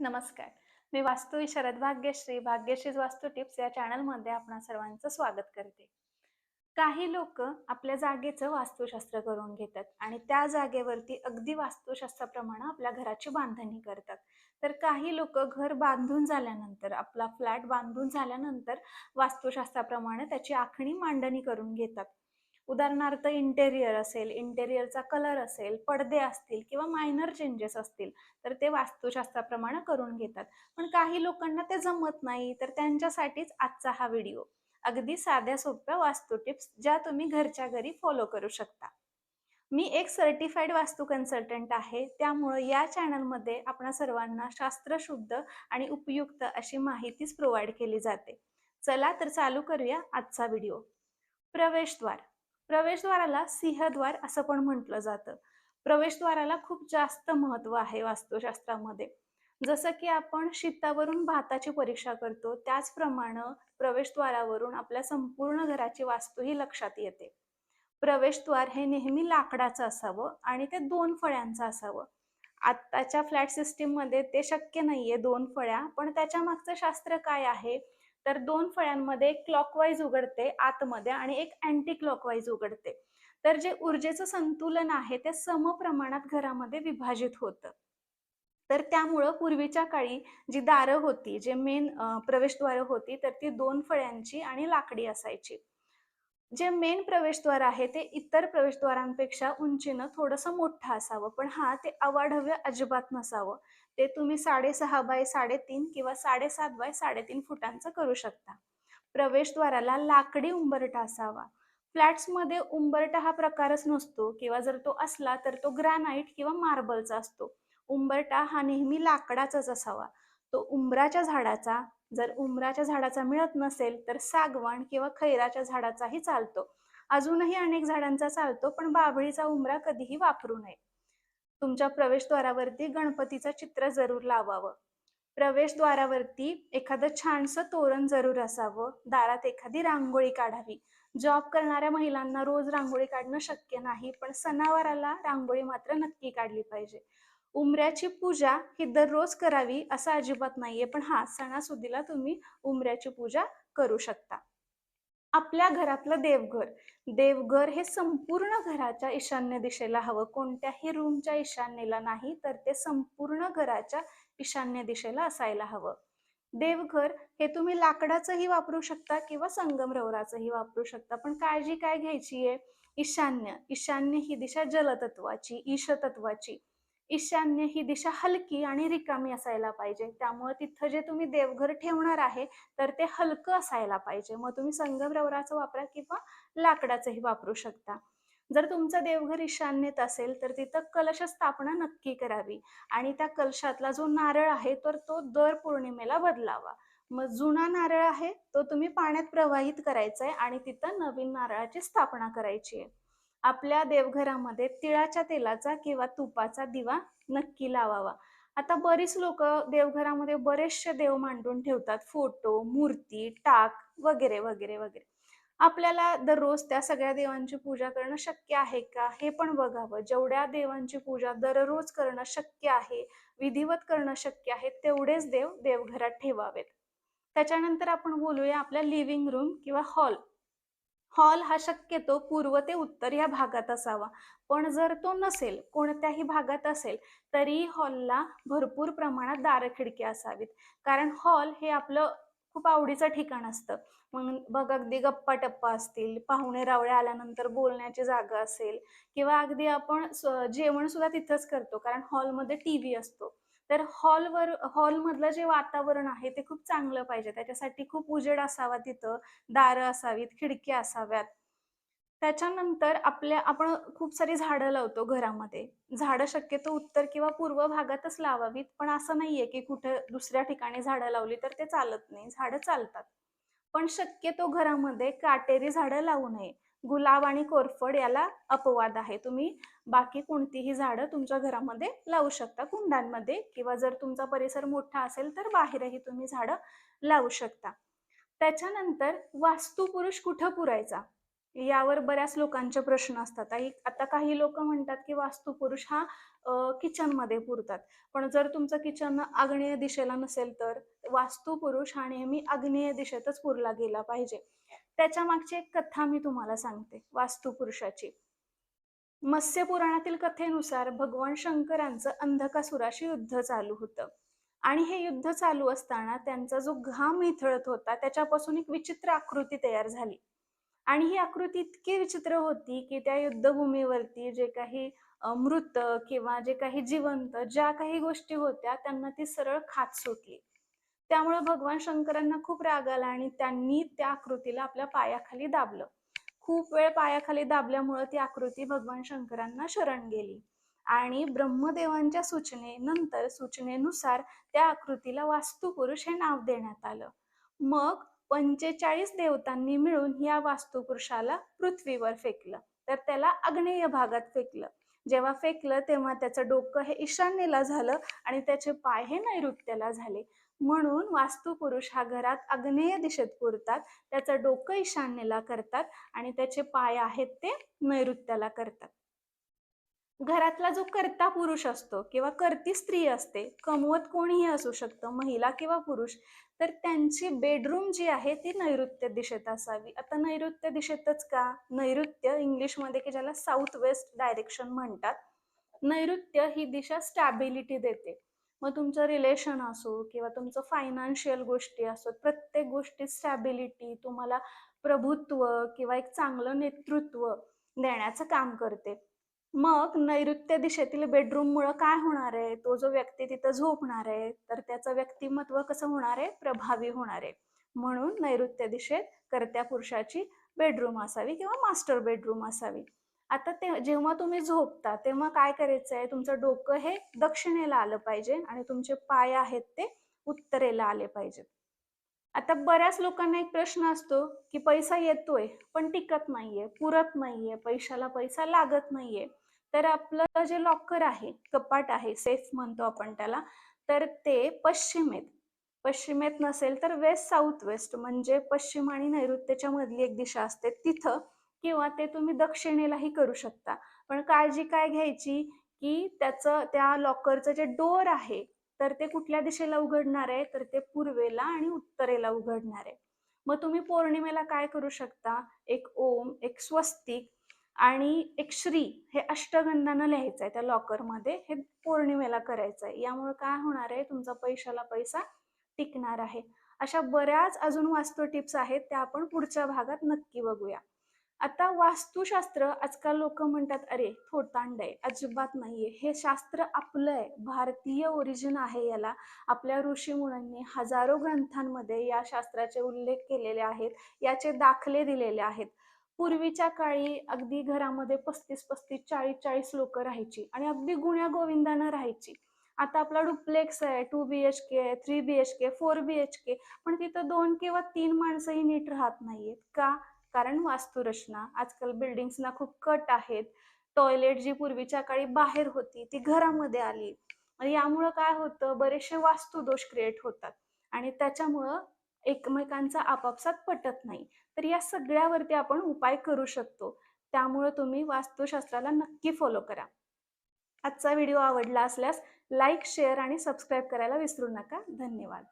नमस्कार. मी वास्तू शरद भाग्यश्री भाग्यश्री वास्तू टिप्स या चॅनलमध्ये आपणा सर्वांचं स्वागत करते. काही लोक आपल्या जागेचं वास्तुशास्त्र करून घेतात आणि त्या जागेवरती अगदी वास्तुशास्त्राप्रमाणे आपल्या घराची बांधणी करतात. तर काही लोक घर बांधून झाल्यानंतर आपला फ्लॅट बांधून झाल्यानंतर वास्तुशास्त्राप्रमाणे त्याची आखणी मांडणी करून घेतात. उदाहरणार्थ इंटेरियर असेल इंटेरियरचा कलर असेल पडदे असतील किंवा मायनर चेंजेस असतील तर ते वास्तुशास्त्राप्रमाणे करून घेतात. पण काही लोकांना ते जमत नाही तर त्यांच्यासाठीच आजचा हा व्हिडिओ अगदी साध्या सोप्या वास्तू टिप्स ज्या तुम्ही घरच्या घरी फॉलो करू शकता. मी एक सर्टिफाईड वास्तू कन्सल्टंट आहे त्यामुळं या चॅनलमध्ये आपणा सर्वांना शास्त्रशुद्ध आणि उपयुक्त अशी माहितीच प्रोव्हाइड केली जाते. चला तर चालू करूया आजचा व्हिडिओ प्रवेशद्वार. प्रवेशद्वाराला सिंहद्वार असं पण म्हटलं जातं. प्रवेशद्वाराला खूप जास्त महत्त्व आहे वास्तुशास्त्रामध्ये. जसं की आपण शीतावरून भाताची परीक्षा करतो त्याचप्रमाणे प्रवेशद्वारावरून आपल्या संपूर्ण घराची वास्तू ही लक्षात येते. प्रवेशद्वार हे नेहमी लाकडाचं असावं आणि ते दोन फळ्यांचं असावं. आत्ताच्या फ्लॅट सिस्टीममध्ये ते शक्य नाहीये दोन फळ्या पण त्याच्या मागचं शास्त्र काय आहे? तर दोन फळ्यांमध्ये एक क्लॉकवाईज उघडते आतमध्ये आणि एक अँटी क्लॉकवाईज उघडते. तर जे ऊर्जेचं संतुलन आहे ते समप्रमाणात घरामध्ये विभाजित होतं. तर त्यामुळं पूर्वीच्या काळी जी दारं होती जे मेन प्रवेशद्वारं होती तर ती दोन फळ्यांची आणि लाकडी असायची. जे मेन प्रवेशद्वार आहे ते इतर प्रवेशद्वारांपेक्षा उंचीनं थोडंसं मोठं असावं. पण हा ते अवाढव्य अजिबात नसावं. ते तुम्ही साडेसहा बाय साडेतीन किंवा साडेसात बाय साडेतीन फुटांचं करू शकता. प्रवेशद्वाराला लाकडी उंबरटा असावा. फ्लॅट्समध्ये उंबरटा हा प्रकारच नसतो किंवा जर तो असला तर तो ग्रॅनाईट किंवा मार्बलचा असतो. उंबरटा हा नेहमी लाकडाचाच असावा. तो उंबराच्या झाडाचा जर उमराच्या झाडाचा मिळत नसेल तर सागवान किंवा खैराच्या झाडाचाही चालतो. अजूनही अनेक झाडांचा चालतो पण बाभळीचा उंबरा कधीही वापरू नये. तुमच्या प्रवेशद्वारावरती गणपतीचं चित्र जरूर लावावं. प्रवेशद्वारावरती एखादं छानसं तोरण जरूर असावं. दारात एखादी रांगोळी काढावी. जॉब करणाऱ्या महिलांना रोज रांगोळी काढणं शक्य नाही पण सणावाराला रांगोळी मात्र नक्की काढली पाहिजे. उमऱ्याची पूजा ही दररोज करावी असं अजिबात नाहीये. पण हा सणासुदीला तुम्ही उमऱ्याची पूजा करू शकता. आपल्या घरातलं देवघर. देवघर हे संपूर्ण घराच्या ईशान्य दिशेला हवं. कोणत्याही रूमच्या ईशान्येला नाही तर ते संपूर्ण घराच्या ईशान्य दिशेला असायला हवं. देवघर हे तुम्ही लाकडाचंही वापरू शकता किंवा संगमरवराचंही वापरू शकता. पण काळजी काय घ्यायची आहे? ईशान्य. ईशान्य ही दिशा जलतत्वाची ईशतत्वाची. ईशान्य ही दिशा हलकी आणि रिकामी असायला पाहिजे. त्यामुळे तिथं जे तुम्ही देवघर ठेवणार आहे तर ते हलकं असायला पाहिजे. मग तुम्ही संगमरवराचं वापरा किंवा लाकडाचंही वापरू शकता. जर तुमचं देवघर ईशान्येत असेल तर तिथं कलश स्थापना नक्की करावी. आणि त्या कलशातला जो नारळ आहे तर तो दर पौर्णिमेला बदलावा. मग जुना नारळ आहे तो तुम्ही पाण्यात प्रवाहित करायचा आहे आणि तिथं नवीन नारळाची स्थापना करायची आहे आपल्या देवघरामध्ये तिळाच्या तेलाचा किंवा तुपाचा दिवा नक्की लावावा. आता बरीच लोक देवघरामध्ये बरेचसे देव मांडून ठेवतात. फोटो मूर्ती टाक वगैरे वगैरे वगैरे. आपल्याला दररोज त्या सगळ्या देवांची पूजा करणं शक्य आहे का? हे पण बघावं. जेवढ्या देवांची पूजा दररोज करणं शक्य आहे विधिवत करणं शक्य आहे तेवढेच देव देवघरात ठेवावेत. त्याच्यानंतर आपण बोलूया आपल्या लिव्हिंग रूम किंवा हॉल हॉल हा शक्यतो पूर्व ते उत्तर या भागात असावा. पण जर तो नसेल कोणत्याही भागात असेल तरी हॉलला भरपूर प्रमाणात दारखिडकी असावीत. कारण हॉल हे आपलं खूप आवडीचं ठिकाण असतं. मग बघ अगदी गप्पा टप्पा असतील पाहुणे रावळे आल्यानंतर बोलण्याची जागा असेल किंवा अगदी आपण जेवण सुद्धा तिथंच करतो कारण हॉलमध्ये टी व्ही असतो. तर हॉलवर हॉलमधलं जे वातावरण आहे ते खूप चांगलं पाहिजे. त्याच्यासाठी खूप उजेड असावा तिथं. दारं असावीत खिडक्या असाव्यात. त्याच्यानंतर आपल्या आपण खूप सारी झाडं लावतो घरामध्ये. झाडं शक्यतो उत्तर किंवा पूर्व भागातच लावावीत पण असं नाहीये की कुठं दुसऱ्या ठिकाणी झाडं लावली तर ते चालत नाही. झाडं चालतात. पण शक्यतो घरामध्ये काटेरी झाडं लावू नये. गुलाब आणि कोरफड याला अपवाद आहे. तुम्ही बाकी कोणतीही झाडं तुमच्या घरामध्ये लावू शकता कुंडांमध्ये किंवा जर तुमचा परिसर मोठा असेल तर बाहेरही तुम्ही झाडं लावू शकता. त्याच्यानंतर वास्तुपुरुष कुठं पुरायचा? यावर बऱ्याच लोकांचे प्रश्न असतात. आता काही लोक म्हणतात की वास्तुपुरुष हा किचनमध्ये पुरतात. पण जर तुमचं किचन आग्नेय दिशेला नसेल तर वास्तुपुरुष हा नेहमी आग्नेय दिशेतच पुरला गेला पाहिजे. त्याच्या मागची एक कथा मी तुम्हाला सांगते वास्तुपुरुषाची. मत्स्य पुराणातील कथेनुसार भगवान शंकरांचं अंधकासुराशी युद्ध चालू होतं. आणि हे युद्ध चालू असताना त्यांचा जो घाम इथळत होता त्याच्यापासून एक विचित्र आकृती तयार झाली. आणि ही आकृती इतकी विचित्र होती की त्या युद्धभूमीवरती जे काही मृत किंवा जे काही जिवंत ज्या काही गोष्टी होत्या त्यांना ती सरळ खात सुटली. त्यामुळे भगवान शंकरांना खूप राग आला आणि त्यांनी त्या आकृतीला आपल्या पायाखाली दाबलं. खूप वेळ पायाखाली दाबल्यामुळे ती आकृती भगवान शंकरांना शरण गेली. आणि ब्रह्मदेवांच्या सूचनेनंतर सूचनेनुसार त्या आकृतीला वास्तुपुरुष हे नाव देण्यात आलं. मग पंचेचाळीस देवतांनी मिळून या वास्तुपुरुषाला पृथ्वीवर फेकलं. तर त्याला आग्नेय भागात फेकलं. जेव्हा फेकलं तेव्हा त्याचं डोकं हे ईशान्येला झालं आणि त्याचे पाय हे नैऋत्याला झाले. म्हणून वास्तुपुरुष हा घरात आग्नेय दिशेत पुरतात त्याचं डोकं ईशान्येला करतात आणि त्याचे पाय आहेत ते नैऋत्याला करतात. घरातला जो कर्ता पुरुष असतो किंवा कर्ती स्त्री असते कमवत कोणीही असू शकतं महिला किंवा पुरुष तर त्यांची बेडरूम जी आहे ती नैऋत्य दिशेत असावी. आता नैऋत्य दिशेतच का? नैऋत्य इंग्लिशमध्ये की ज्याला साऊथ वेस्ट डायरेक्शन म्हणतात. नैऋत्य ही दिशा स्टॅबिलिटी देते. मग तुमचं रिलेशन असो किंवा तुमचं फायनान्शियल गोष्टी असो प्रत्येक गोष्टी स्टॅबिलिटी तुम्हाला प्रभुत्व किंवा एक चांगलं नेतृत्व देण्याचं काम करते. मग नैऋत्य दिशेतील बेडरूम मुळे काय होणार आहे? तो जो व्यक्ती तिथं झोपणार आहे तर त्याचं व्यक्तिमत्व कसं होणार आहे? प्रभावी होणार आहे. म्हणून नैऋत्य दिशेत कर्त्या पुरुषाची बेडरूम असावी किंवा मास्टर बेडरूम असावी. आता ते जेव्हा तुम्ही झोपता तेव्हा काय करायचं आहे तुमचं डोकं हे दक्षिणेला आलं पाहिजे आणि तुमचे पाय आहेत ते उत्तरेला आले पाहिजेत. आता बऱ्याच लोकांना एक प्रश्न असतो की पैसा येतोय पण टिकत नाहीये पुरत नाहीये पैशाला पैसा लागत नाहीये. तर आपलं जे लॉकर आहे कपाट आहे सेफ म्हणतो आपण त्याला तर ते पश्चिमेत पश्चिमेत नसेल तर वेस्ट साऊथ वेस्ट म्हणजे पश्चिम आणि नैऋत्यच्या मधली एक दिशा असते. तिथं किंवा ते तुम्ही दक्षिणेलाही करू शकता. पण काळजी काय घ्यायची की त्याचं त्या लॉकरचं जे डोर आहे तर ते कुठल्या दिशेला उघडणार आहे? तर ते पूर्वेला आणि उत्तरेला उघडणार आहे. मग तुम्ही पौर्णिमेला काय करू शकता? एक ओम एक स्वस्तिक आणि एक श्री हे अष्टगंधानं लिहायचं आहे त्या लॉकरमध्ये हे पौर्णिमेला करायचं आहे. यामुळे काय होणार आहे? तुमचा पैशाला पैसा टिकणार आहे. अशा बऱ्याच अजून वास्तू टिप्स आहेत त्या आपण पुढच्या भागात नक्की बघूया. आता वास्तुशास्त्र आजकाल लोक म्हणतात अरे थोटांड आहे अजिबात नाहीये. हे शास्त्र आपलं आहे. भारतीय ओरिजिन आहे याला. आपल्या ऋषी मुलांनी हजारो ग्रंथांमध्ये या शास्त्राचे उल्लेख केलेले आहेत याचे दाखले दिलेले आहेत. पूर्वीच्या काळी अगदी घरामध्ये पस्तीस पस्तीस चाळीस चाळीस लोक राहायची आणि अगदी गुण्या गोविंदानं राहायची. आता आपला डुप्लेक्स आहे two B H K three B H K four B H K पण तिथं दोन किंवा तीन माणसंही नीट राहत नाहीयेत. का? कारण वास्तुरचना आजकाल बिल्डिंग्सना खूप कट आहेत. टॉयलेट जी पूर्वीच्या काळी बाहेर होती ती घरामध्ये आली. यामुळं काय होतं बरेचसे वास्तुदोष क्रिएट होतात. आणि त्याच्यामुळं एकमेकांचा आपापसात पटत नाही. तर या सगळ्यावरती आपण उपाय करू शकतो. त्यामुळं तुम्ही वास्तुशास्त्राला नक्की फॉलो करा. आजचा व्हिडिओ आवडला असल्यास लाईक शेअर आणि सबस्क्राईब करायला विसरू नका. धन्यवाद.